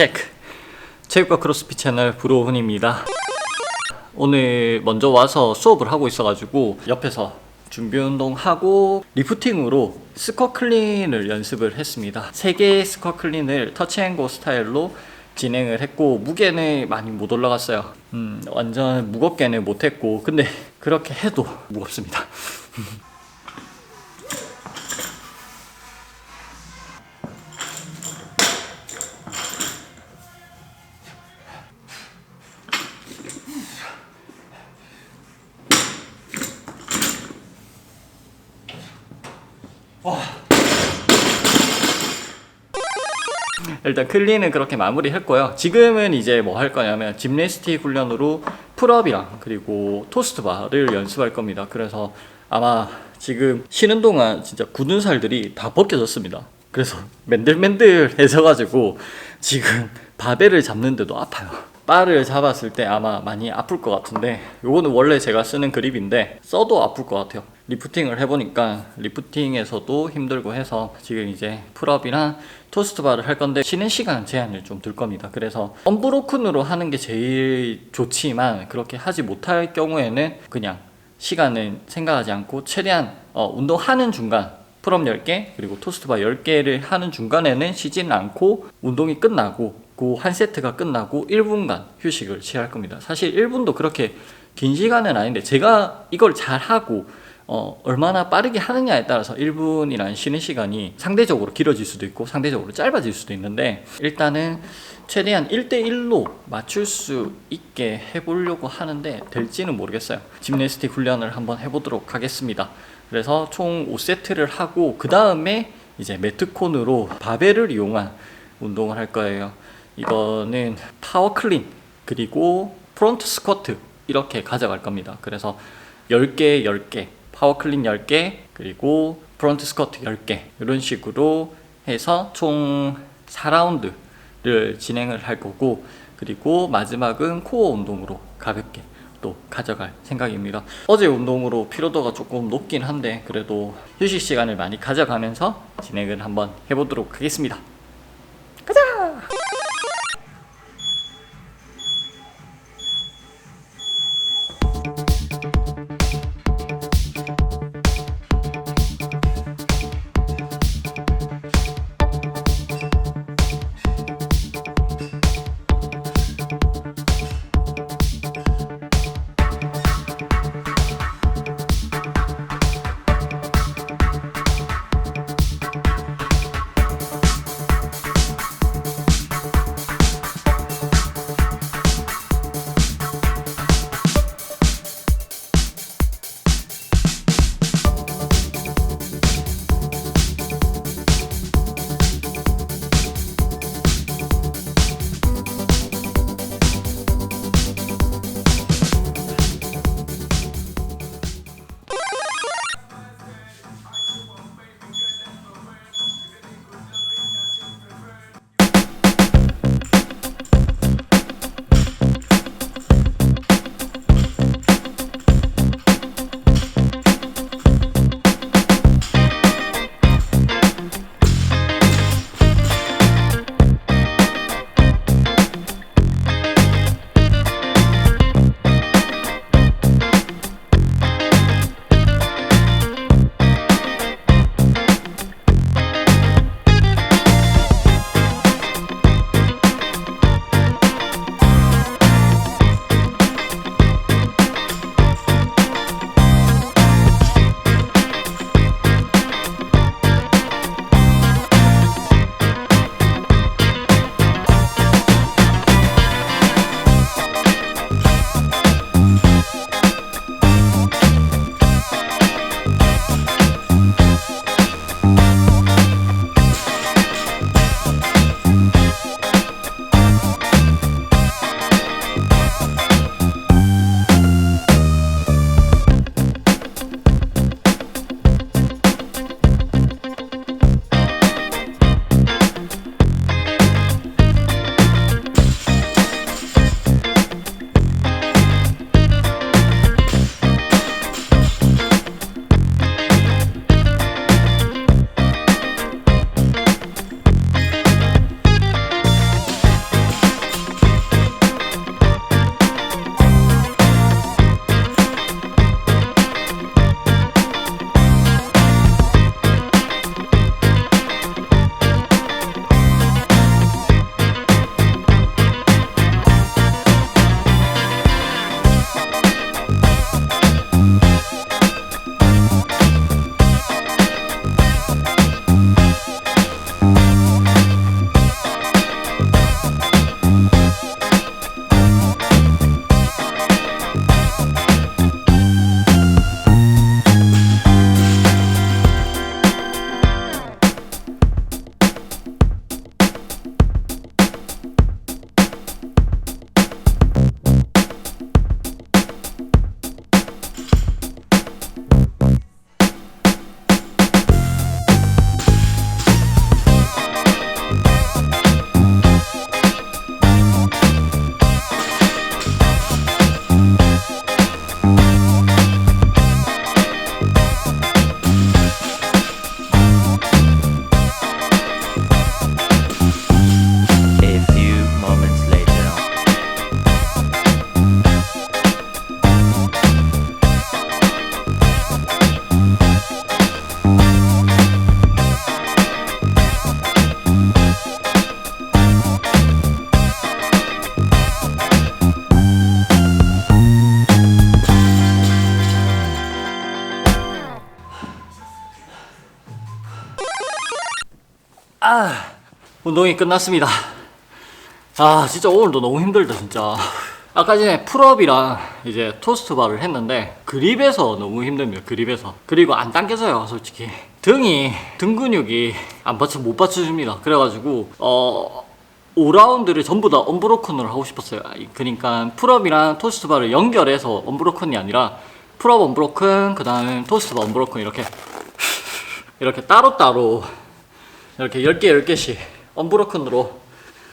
체크 체육과 크로스핏 채널 브로훈입니다. 오늘 먼저 와서 수업을 하고 있어가지고 옆에서 준비 운동 하고 리프팅으로 스쿼 클린을 연습을 했습니다. 세 개의 스쿼 클린을 터치앤고 스타일로 진행을 했고 무게는 많이 못 올라갔어요. 음, 완전 무겁게는 못했고 근데 그렇게 해도 무겁습니다 일단 클린은 그렇게 마무리했고요. 지금은 이제 뭐 할 거냐면 짐네스틱 훈련으로 풀업이랑 그리고 토스트 바를 연습할 겁니다. 그래서 아마 지금 쉬는 동안 진짜 굳은 살들이 다 벗겨졌습니다. 그래서 맨들맨들해져 가지고 지금 바벨을 잡는데도 아파요. 바를 잡았을 때 아마 많이 아플 것 같은데 요거는 원래 제가 쓰는 그립인데 써도 아플 것 같아요 리프팅을 해보니까 리프팅에서도 힘들고 해서 지금 이제 풀업이나 토스트 바를 할 건데 쉬는 시간 제한을 좀 둘 겁니다 그래서 언브로큰으로 하는 게 제일 좋지만 그렇게 하지 못할 경우에는 그냥 시간을 생각하지 않고 최대한 어, 운동하는 중간 풀업 10개 그리고 토스트바 10개를 하는 중간에는 쉬지는 않고 운동이 끝나고 그 한 세트가 끝나고 1분간 휴식을 취할 겁니다. 사실 1분도 그렇게 긴 시간은 아닌데 제가 이걸 잘 하고 어, 얼마나 빠르게 하느냐에 따라서 1분이라는 쉬는 시간이 상대적으로 길어질 수도 있고 상대적으로 짧아질 수도 있는데 일단은 최대한 1대1로 맞출 수 있게 해보려고 하는데 될지는 모르겠어요. 짐네스틱 훈련을 한번 해보도록 하겠습니다. 그래서 총 5세트를 하고 그 다음에 이제 매트콘으로 바벨을 이용한 운동을 할 거예요. 이거는 파워 클린 그리고 프론트 스쿼트 이렇게 가져갈 겁니다. 그래서 10개, 10개, 파워 클린 10개, 그리고 프론트 스쿼트 10개 이런 식으로 해서 총 4라운드를 진행을 할 거고 그리고 마지막은 코어 운동으로 가볍게 또 가져갈 생각입니다. 어제 운동으로 피로도가 조금 높긴 한데 그래도 휴식 시간을 많이 가져가면서 진행을 한번 해보도록 하겠습니다. 가자! 아, 운동이 끝났습니다. 아, 진짜 오늘도 너무 힘들다, 진짜. 아까 전에 풀업이랑 이제 토스트 바를 했는데 그립에서 너무 힘듭니다. 그립에서. 그리고 안 당겨져요, 솔직히. 등이 등 근육이 안 받쳐 못 받쳐줍니다. 그래가지고 어 5라운드를 전부 다 언브로큰으로 하고 싶었어요. 아이, 그러니까 풀업이랑 토스트 바를 연결해서 언브로큰이 아니라 풀업 언브로큰, 그 다음에 토스트 바 언브로큰 이렇게 이렇게 따로따로 이렇게 10개 10개씩 언브로큰으로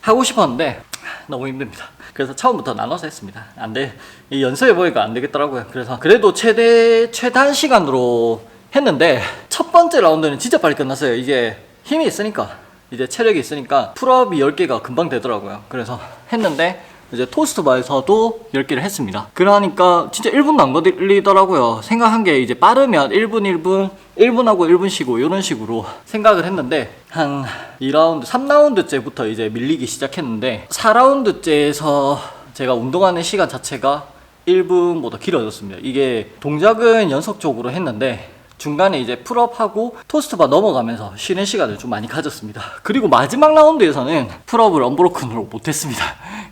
하고 싶었는데 너무 힘듭니다. 그래서 처음부터 나눠서 했습니다. 안 돼. 이 연습해 보니까 안 되겠더라고요. 그래서 그래도 최대 최단 시간으로 했는데 첫 번째 라운드는 진짜 빨리 끝났어요. 이게 힘이 있으니까 이제 체력이 있으니까 풀업이 10개가 금방 되더라고요. 그래서 했는데 이제 토스트 바에서도 10개를 했습니다. 그러니까 진짜 1분도 안 걸리더라고요. 생각한 게 이제 빠르면 1분 1분 1분하고 1분 쉬고 이런 식으로 생각을 했는데 한 2라운드 3라운드째부터 이제 밀리기 시작했는데 4라운드째에서 제가 운동하는 시간 자체가 1분보다 길어졌습니다. 이게 동작은 연속적으로 했는데 중간에 이제 풀업하고 토스트바 넘어가면서 쉬는 시간을 좀 많이 가졌습니다. 그리고 마지막 라운드에서는 풀업을 언브로큰으로 못했습니다.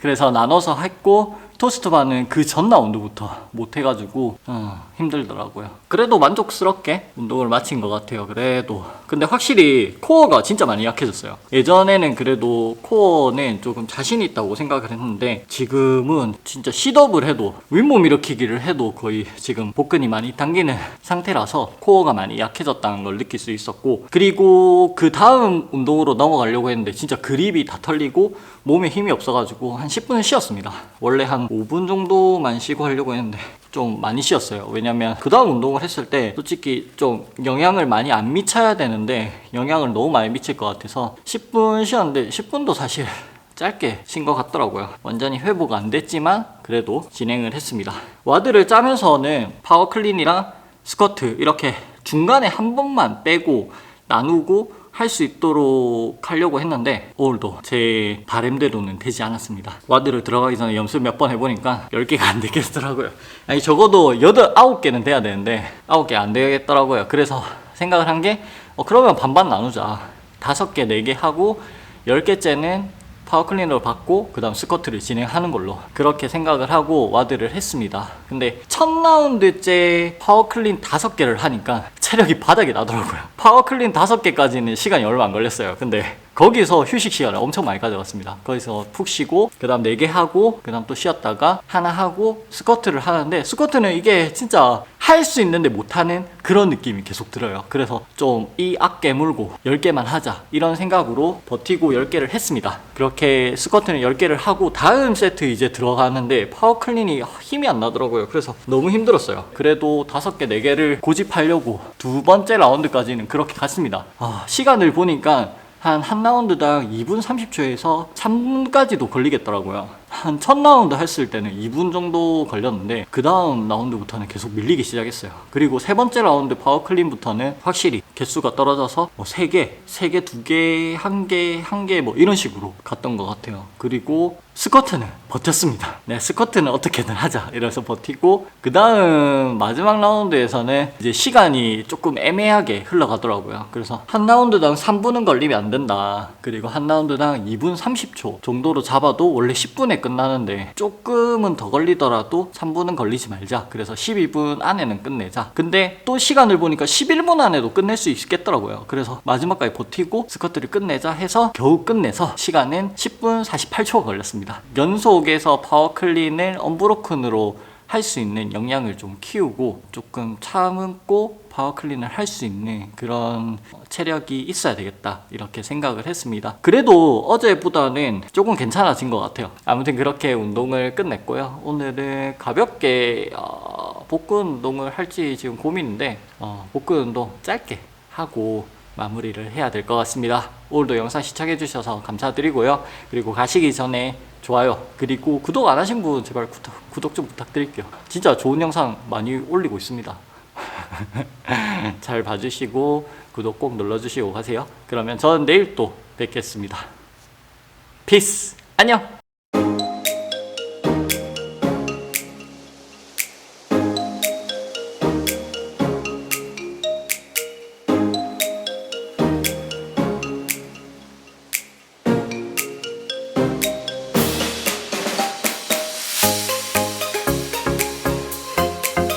그래서 나눠서 했고 토스트 바는 그전 라운드부터 못 해가지고 어, 힘들더라고요. 그래도 만족스럽게 운동을 마친 것 같아요. 그래도 근데 확실히 코어가 진짜 많이 약해졌어요. 예전에는 그래도 코어는 조금 자신 있다고 생각을 했는데 지금은 진짜 시덥을 해도 윗몸 일으키기를 해도 거의 지금 복근이 많이 당기는 상태라서 코어가 많이 약해졌다는 걸 느낄 수 있었고 그리고 그 다음 운동으로 넘어가려고 했는데 진짜 그립이 다 털리고 몸에 힘이 없어가지고 한 10분은 쉬었습니다. 원래 한 5분 정도만 쉬고 하려고 했는데 좀 많이 쉬었어요. 왜냐면 그 다음 운동을 했을 때 솔직히 좀 영향을 많이 안 미쳐야 되는데 영향을 너무 많이 미칠 것 같아서 10분 쉬었는데 10분도 사실 짧게 쉰것 같더라고요. 완전히 회복 안 됐지만 그래도 진행을 했습니다. 와드를 짜면서는 파워 클린이랑 스쿼트 이렇게 중간에 한 번만 빼고 나누고 할 수 있도록 하려고 했는데 오늘도 제 바램대로는 되지 않았습니다. 와드를 들어가기 전에 연습 몇번 해보니까 10개가 안 되겠더라고요. 아니 적어도 8, 9개는 돼야 되는데 9개 안 되겠더라고요. 그래서 생각을 한 게 어, 그러면 반반 나누자. 5개, 4개 하고 10개째는 파워클린으로 받고 그 다음 스쿼트를 진행하는 걸로 그렇게 생각을 하고 와드를 했습니다. 근데 첫 라운드째 파워클린 5개를 하니까 체력이 바닥이 나더라고요. 파워클린 5개까지는 시간이 얼마 안 걸렸어요. 근데 거기서 휴식 시간을 엄청 많이 가져갔습니다. 거기서 푹 쉬고 그 다음 4개 하고 그 다음 또 쉬었다가 하나 하고 스쿼트를 하는데 스쿼트는 이게 진짜 할 수 있는데 못하는 그런 느낌이 계속 들어요. 그래서 좀 이 악깨 물고 10개만 하자 이런 생각으로 버티고 10개를 했습니다. 그렇게 스쿼트는 10개를 하고 다음 세트 이제 들어가는데 파워클린이 힘이 안 나더라고요. 그래서 너무 힘들었어요. 그래도 5개 4개를 고집하려고 두 번째 라운드까지는 그렇게 갔습니다. 아, 시간을 보니까 한 한 라운드당 2분 30초에서 3분까지도 걸리겠더라고요. 한 첫 라운드 했을 때는 2분 정도 걸렸는데 그 다음 라운드부터는 계속 밀리기 시작했어요. 그리고 세 번째 라운드 파워 클린부터는 확실히 개수가 떨어져서 뭐 3개, 3개, 2개, 1개, 1개 뭐 이런 식으로 갔던 것 같아요. 그리고 스쿼트는 버텼습니다. 네, 스쿼트는 어떻게든 하자. 이래서 버티고 그 다음 마지막 라운드에서는 이제 시간이 조금 애매하게 흘러가더라고요. 그래서 한 라운드당 3분은 걸리면 안 된다. 그리고 한 라운드당 2분 30초 정도로 잡아도 원래 10분에 끝나는데 조금은 더 걸리더라도 3분은 걸리지 말자. 그래서 12분 안에는 끝내자. 근데 또 시간을 보니까 11분 안에도 끝낼 수 있겠더라고요. 그래서 마지막까지 버티고 스쿼트를 끝내자 해서 겨우 끝내서 시간은 10분 48초가 걸렸습니다. 연속 에서 파워 클린을 언브로큰으로 할 수 있는 역량을 좀 키우고 조금 참고 파워 클린을 할 수 있는 그런 체력이 있어야 되겠다 이렇게 생각을 했습니다. 그래도 어제보다는 조금 괜찮아진 것 같아요. 아무튼 그렇게 운동을 끝냈고요. 오늘은 가볍게 어, 복근 운동을 할지 지금 고민인데 어, 복근 운동 짧게 하고 마무리를 해야 될 것 같습니다. 오늘도 영상 시청해 주셔서 감사드리고요. 그리고 가시기 전에 좋아요 그리고 구독 안 하신 분 제발 구독, 구독 좀 부탁드릴게요. 진짜 좋은 영상 많이 올리고 있습니다. 잘 봐주시고 구독 꼭 눌러주시고 가세요. 그러면 저는 내일 또 뵙겠습니다. 피스 안녕